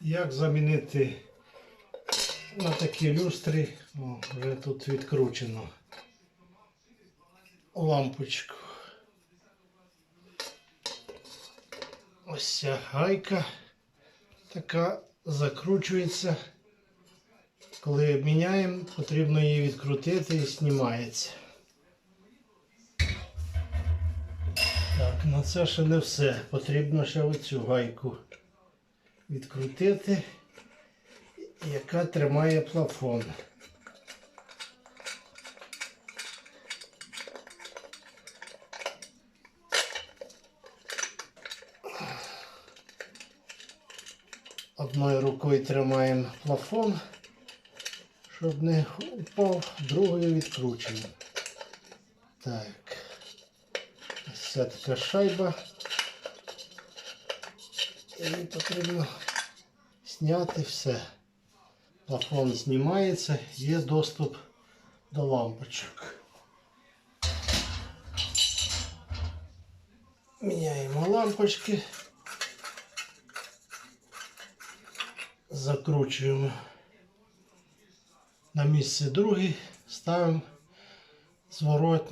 Як замінити на такі люстри? О, вже тут відкручено лампочку. Ось ця гайка така закручується. Коли міняємо, потрібно її відкрутити і знімається. Так, на це ще не все. Потрібно ще оцю гайку відкрутити, яка тримає плафон. Одною рукою тримаємо плафон, щоб не упав, другою відкручуємо. Так. Ось ця така шайба. Її потрібно зняти все. Плафон знімається, є доступ до лампочок. Міняємо лампочки. Закручуємо на місце другий, ставимо зворотню.